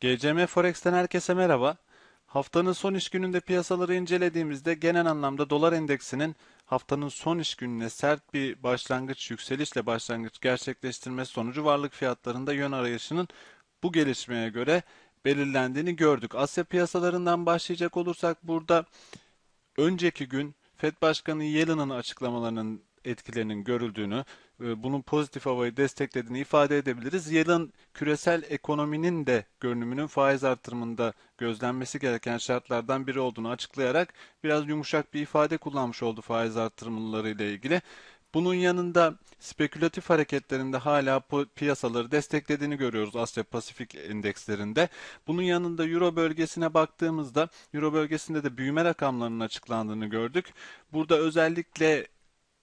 GCM Forex'ten herkese merhaba. Haftanın son iş gününde piyasaları incelediğimizde genel anlamda dolar endeksinin haftanın son iş gününe sert bir başlangıç, yükselişle başlangıç gerçekleştirmesi sonucu varlık fiyatlarında yön arayışının bu gelişmeye göre belirlendiğini gördük. Asya piyasalarından başlayacak olursak burada önceki gün Fed Başkanı Yellen'ın açıklamalarının etkilerinin görüldüğünü, bunun pozitif havayı desteklediğini ifade edebiliriz. Yılın küresel ekonominin de görünümünün faiz artırımında gözlenmesi gereken şartlardan biri olduğunu açıklayarak biraz yumuşak bir ifade kullanmış oldu faiz artırımları ile ilgili. Bunun yanında spekülatif hareketlerinde hala piyasaları desteklediğini görüyoruz Asya Pasifik endekslerinde. Bunun yanında Euro bölgesine baktığımızda Euro bölgesinde de büyüme rakamlarının açıklandığını gördük. Burada özellikle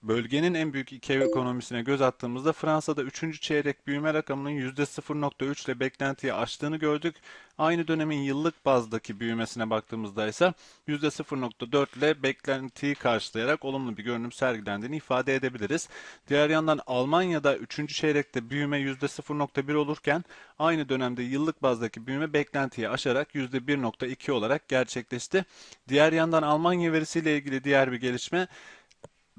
Bölgenin en büyük iki ekonomisine göz attığımızda Fransa'da 3. çeyrek büyüme rakamının %0.3 ile beklentiyi aştığını gördük. Aynı dönemin yıllık bazdaki büyümesine baktığımızda ise %0.4 ile beklentiyi karşılayarak olumlu bir görünüm sergilendiğini ifade edebiliriz. Diğer yandan Almanya'da 3. çeyrekte büyüme %0.1 olurken aynı dönemde yıllık bazdaki büyüme beklentiyi aşarak %1.2 olarak gerçekleşti. Diğer yandan Almanya verisiyle ilgili diğer bir gelişme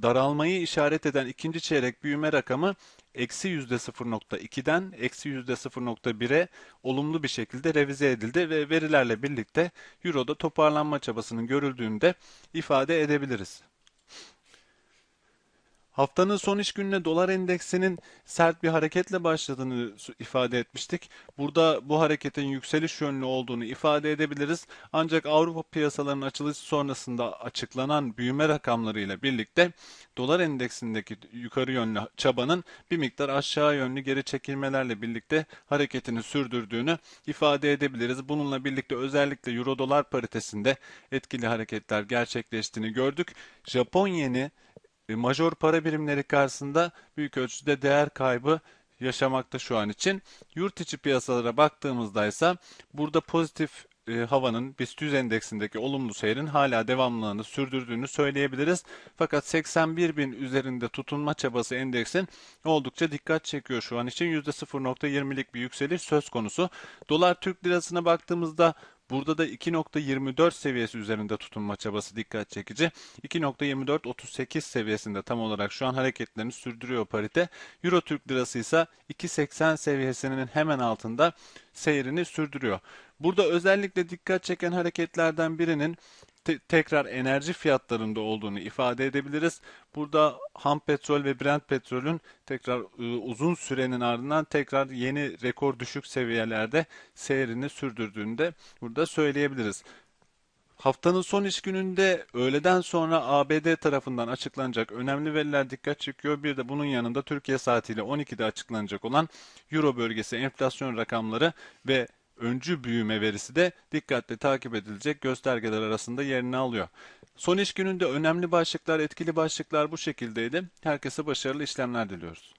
daralmayı işaret eden ikinci çeyrek büyüme rakamı eksi %0.2'den eksi %0.1'e olumlu bir şekilde revize edildi ve verilerle birlikte Euro'da toparlanma çabasının görüldüğünde ifade edebiliriz. Haftanın son iş gününe dolar endeksinin sert bir hareketle başladığını ifade etmiştik. Burada bu hareketin yükseliş yönlü olduğunu ifade edebiliriz. Ancak Avrupa piyasalarının açılışı sonrasında açıklanan büyüme rakamlarıyla birlikte dolar endeksindeki yukarı yönlü çabanın bir miktar aşağı yönlü geri çekilmelerle birlikte hareketini sürdürdüğünü ifade edebiliriz. Bununla birlikte özellikle euro dolar paritesinde etkili hareketler gerçekleştiğini gördük. Japon yeni e, major para birimleri karşısında büyük ölçüde değer kaybı yaşamakta şu an için. Yurt içi piyasalara baktığımızda ise burada pozitif e, havanın BIST 100 endeksindeki olumlu seyrin hala devamlılığını sürdürdüğünü söyleyebiliriz. Fakat 81 bin üzerinde tutunma çabası endeksin oldukça dikkat çekiyor şu an için. %0.20'lik bir yükseliş söz konusu. Dolar Türk lirasına baktığımızda Burada da 2.24 seviyesi üzerinde tutunma çabası dikkat çekici. 2.24-38 seviyesinde tam olarak şu an hareketlerini sürdürüyor parite. Euro Türk Lirası ise 2.80 seviyesinin hemen altında seyrini sürdürüyor. Burada özellikle dikkat çeken hareketlerden birinin te tekrar enerji fiyatlarında olduğunu ifade edebiliriz. Burada ham petrol ve Brent petrolün tekrar ıı, uzun sürenin ardından tekrar yeni rekor düşük seviyelerde seyrini sürdürdüğünü de burada söyleyebiliriz. Haftanın son iş gününde öğleden sonra ABD tarafından açıklanacak önemli veriler dikkat çekiyor. Bir de bunun yanında Türkiye saatiyle 12'de açıklanacak olan Euro bölgesi enflasyon rakamları ve öncü büyüme verisi de dikkatle takip edilecek göstergeler arasında yerini alıyor. Son iş gününde önemli başlıklar, etkili başlıklar bu şekildeydi. Herkese başarılı işlemler diliyoruz.